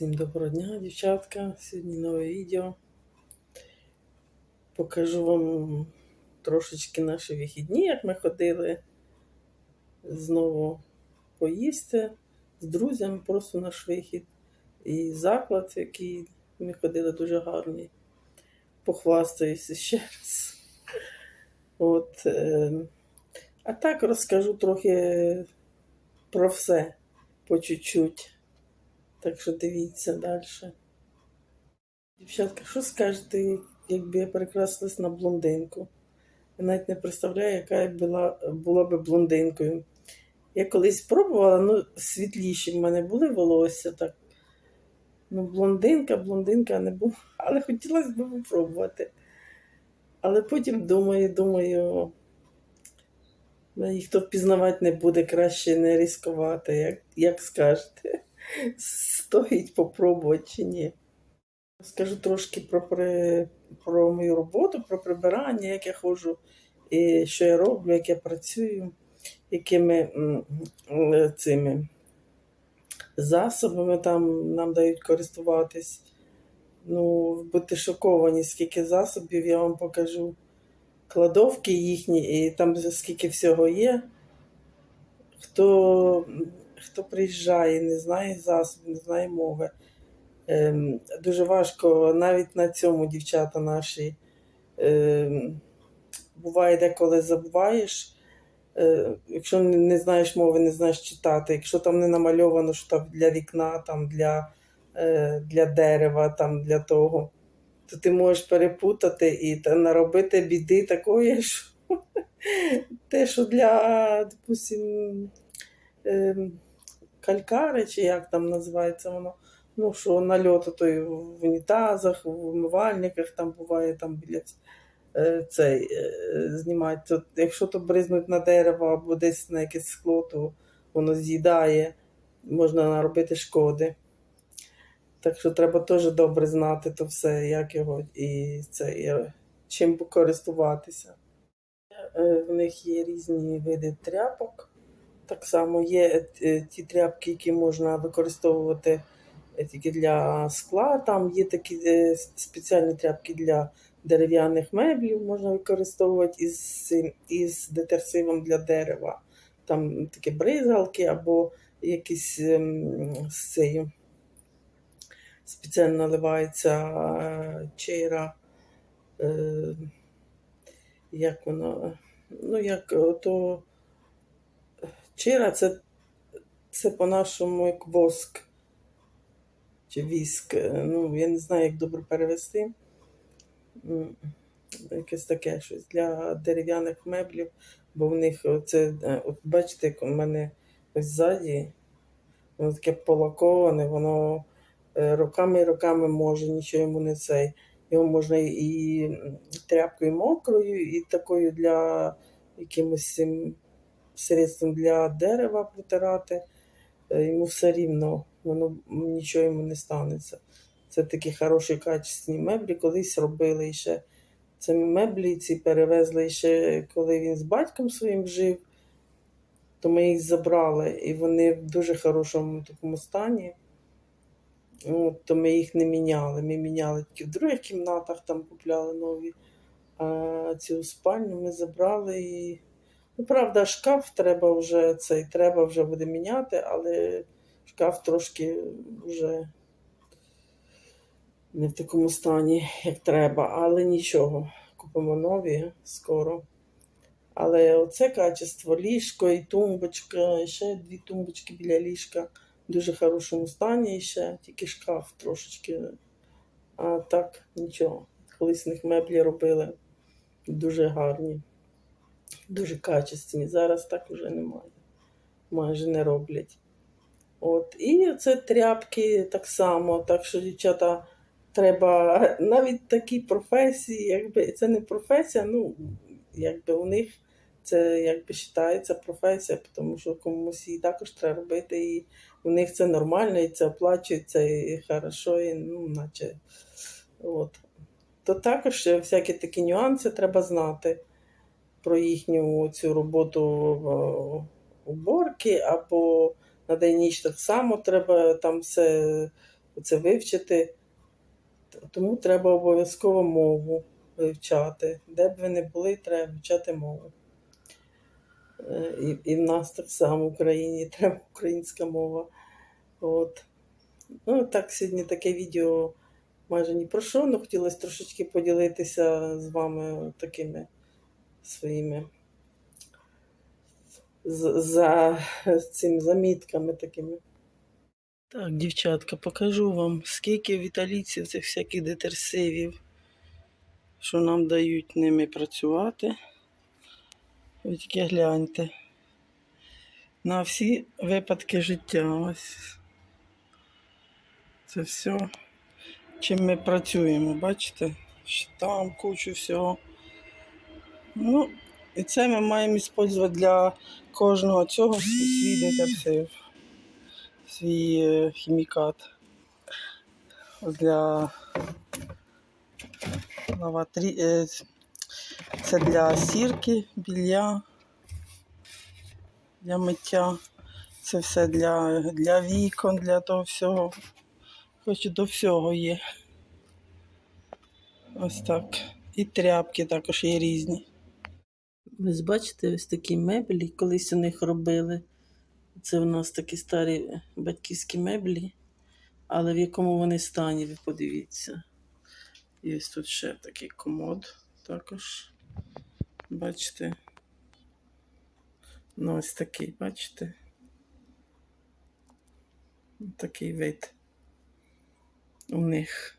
Всім доброго дня, дівчатка. Сьогодні нове відео. Покажу вам трошечки наші вихідні, як ми ходили знову поїсти з друзями, просто наш вихід. І заклад, який ми ходили дуже гарний. Похвастаюся ще раз. От, е, а так розкажу трохи про все по чуть-чуть. Так що дивіться далі. Дівчатка, що скажете, якби я перекрасилась на блондинку? Я навіть не представляю, яка я була, була би блондинкою. Я колись пробувала, ну, світліші в мене були волосся, так. Ну, блондинка, блондинка не була, але хотілося б попробувати. Але потім думаю, думаю, ну, ніхто впізнавати не буде, краще не ризикувати, як, як скажете стоїть попробувати чи ні. Скажу трошки про, при, про мою роботу, про прибирання, як я ходжу, і що я роблю, як я працюю, якими цими засобами там нам дають користуватись. Ну, будьте шоковані, скільки засобів я вам покажу. Кладовки їхні, і там скільки всього є. Хто хто приїжджає, не знає засобів, не знає мови. Ем, дуже важко навіть на цьому дівчата наші. Ем, буває деколи забуваєш, е, якщо не, знаєш мови, не знаєш читати, якщо там не намальовано, що там для вікна, там для, е, для дерева, там для того, то ти можеш перепутати і та, наробити біди такої, що те, що для, допустим, ем, калькари, чи як там називається воно. Ну, що нальоту той в унітазах, в умивальниках там буває там біля е, цей е. То, якщо то бризнуть на дерево або десь на якесь скло, то воно з'їдає, можна наробити шкоди. Так що треба теж добре знати то все, як його і це, і чим користуватися. Е, В них є різні види тряпок. Так само є е, ті тряпки, які можна використовувати е, тільки для скла. Там є такі е, спеціальні тряпки для дерев'яних меблів, можна використовувати із, із детерсивом для дерева. Там такі бризгалки або якісь ем, з цією спеціально наливається е, чейра. е, Як воно? Ну, як то. Чира це, це по-нашому як воск чи віск. Е, Ну, я не знаю, як добре перевести. Якесь таке щось для дерев'яних меблів, бо в них це, от бачите, як у мене ось ззаді, воно таке полаковане, воно е, роками і роками може, нічого йому не цей. Його можна і тряпкою мокрою, і такою для якимось средством для дерева протирати, е, йому все рівно, воно нічого йому не станеться. Це такі хороші качественні меблі, колись робили ще. Це меблі ці перевезли ще, коли він з батьком своїм жив, то ми їх забрали, і вони в дуже хорошому такому стані. От, то ми їх не міняли. Ми міняли тільки в других кімнатах, там купляли нові. А цю спальню ми забрали і Ну, правда, шкаф треба вже цей треба вже буде міняти, але шкаф трошки вже не в такому стані, як треба, але нічого. Купимо нові скоро. Але оце качество ліжко і тумбочка, і ще дві тумбочки біля ліжка в дуже хорошому стані, і ще тільки шкаф трошечки. А так, нічого. Колись з них меблі робили дуже гарні дуже качественні. Зараз так вже немає. Майже не роблять. От. І це тряпки так само. Так що, дівчата, треба навіть такі професії, якби це не професія, ну, якби у них це якби вважається професія, тому що комусь її також треба робити, і у них це нормально, і це оплачується, і хорошо, і ну, наче. От. То також всякі такі нюанси треба знати про їхню цю роботу уборки, або на день ніч так само треба там все оце вивчити. Тому треба обов'язково мову вивчати. Де б ви не були, треба вивчати мову. Е, І, і в нас так само в Україні треба українська мова. От. Ну, так, сьогодні таке відео майже ні про що, але хотілося трошечки поділитися з вами такими своїми за цими замітками такими. Так, дівчатка, покажу вам, скільки в італійців цих всяких детерсивів, що нам дають ними працювати. Ви тільки гляньте. На всі випадки життя. Ось. Це все, чим ми працюємо, бачите? Там кучу всього. Ну, і це ми маємо використовувати для кожного цього свій детерсив, свій е, хімікат. Для е, Це для сірки, білья, для миття. Це все для, для вікон, для того всього. Хоч до всього є. Ось так. І тряпки також є різні. Ви бачите, ось такі меблі, колись у них робили. Це в нас такі старі батьківські меблі, але в якому вони стані, ви подивіться. Ось тут ще такий комод також. Бачите? Ну, ось такий, бачите? Такий вид у них.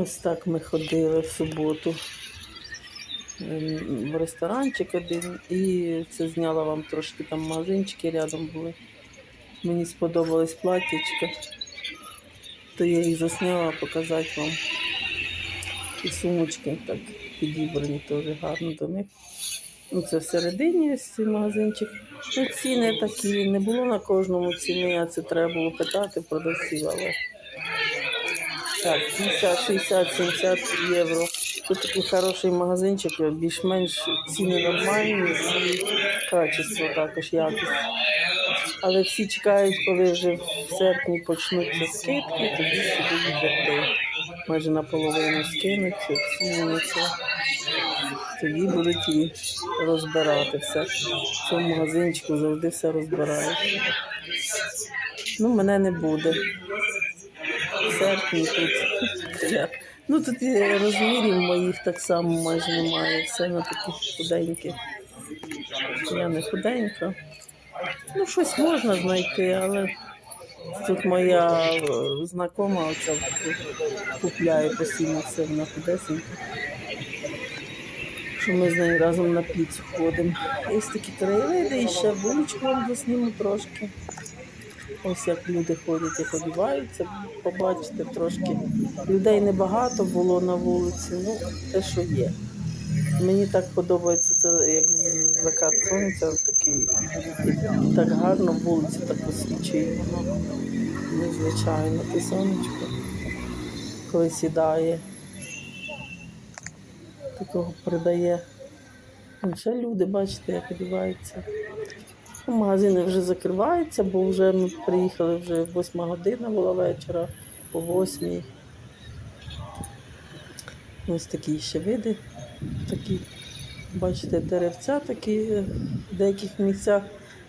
Ось так ми ходили в суботу ем, в ресторанчик один і це зняла вам трошки там магазинчики рядом були. Мені сподобались платтячка, то я їх засняла показати вам. І сумочки так підібрані теж гарно до них. Ну, це всередині цей магазинчик. Ну, ціни такі, не було на кожному ціни, а це треба було питати продавців, але так, 50, 60, 70 євро. Тут такий хороший магазинчик, більш-менш ціни нормальні, і качество також якість. Але всі чекають, коли вже в серпні почнуться скидки, тоді сюди їдете. Майже наполовину скинуться, ціняться. Тоді будуть і розбирати все. В цьому магазинчику завжди все розбирають. Ну, мене не буде. Серпні тут. Ну тут розмірів моїх так само майже немає. Все на таких худеньких. Я не худенька. Ну, щось можна знайти, але тут моя е, знакома оця купляє постійно все на худесеньку. Що ми з нею разом на піцу ходимо. Ось такі краєвиди, і ще вуличку вам досніму трошки. Ось як люди ходять, як одіваються, побачите трошки. Людей небагато було на вулиці, ну те, що є. Мені так подобається це, як закат сонця, такий так гарно вулицю так освічує. Незвичайно, те сонечко, коли сідає, такого придає. Ще люди, бачите, як одіваються. Магазини вже закриваються, бо вже ми приїхали вже 8 година була вечора, по 8. Ось такі ще види. Такі, бачите, деревця такі в деяких місцях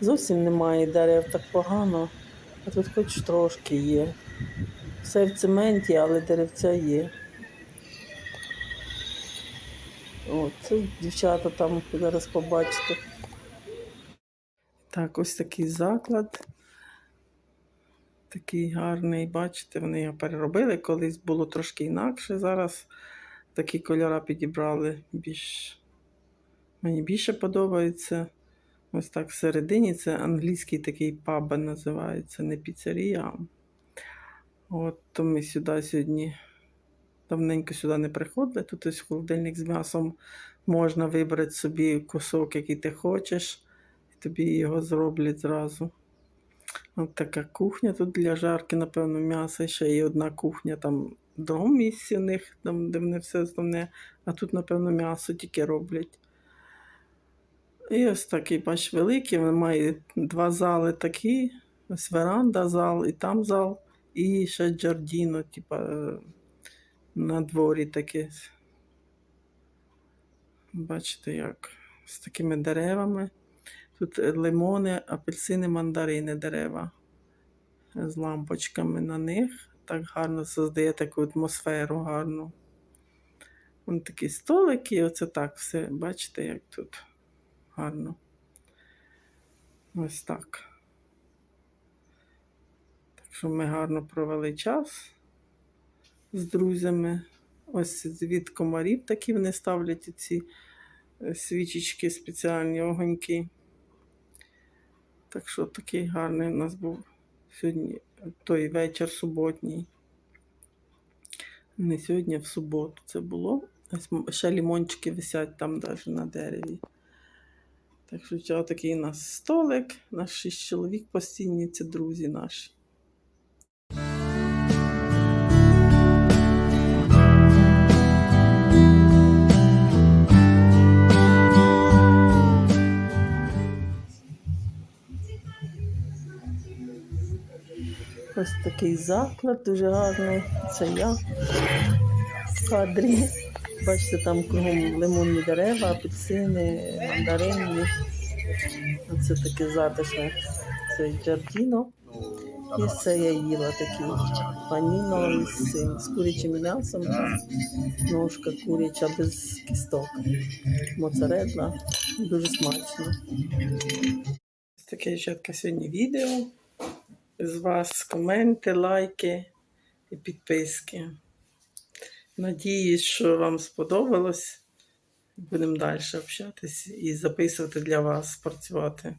зовсім немає дерев так погано, а тут хоч трошки є. Все в цементі, але деревця є. От, це дівчата там зараз побачите. Так, ось такий заклад. Такий гарний, бачите, вони його переробили. Колись було трошки інакше. Зараз такі кольори підібрали. Більш... Мені більше подобається. Ось так всередині це англійський такий паб називається, не піцерія. От то ми сюди сьогодні давненько сюди не приходили. Тут ось холодильник з м'ясом можна вибрати собі кусок, який ти хочеш, тобі його зроблять зразу. Ось така кухня тут для жарки, напевно, м'яса. Ще є одна кухня там в місці у них, там, де вони все основне, а тут, напевно, м'ясо тільки роблять. І ось такий, бач, великий, він має два зали такі, ось веранда, зал, і там зал, і ще джардіно, типа е, на дворі таке. Бачите, як з такими деревами. Тут е, лимони, апельсини, мандарини дерева з лампочками на них. Так гарно создає таку атмосферу гарну. Вон такі столики, оце так все. Бачите, як тут гарно. Ось так. Так що ми гарно провели час з друзями. Ось від комарів такі вони ставлять ці е, свічечки спеціальні огоньки. Так що такий гарний у нас був сьогодні той вечір суботній. Не сьогодні, а в суботу це було. Ще лімончики висять там навіть на дереві. Так що такий у нас столик, наш шість чоловік постійні, це друзі наші. Ось такий заклад дуже гарний. Це я в кадрі. Бачите, там кругом лимонні дерева, апельсини, мандарини. Оце таке затишне. Це джардіно. І це я їла такі паніно з курячим м'ясом. Ножка куряча без кісток. Моцарелла. Дуже смачно. Таке, дівчатка, сьогодні відео з вас коменти, лайки і підписки. Надіюсь, що вам сподобалось. Будемо далі общатись і записувати для вас, працювати.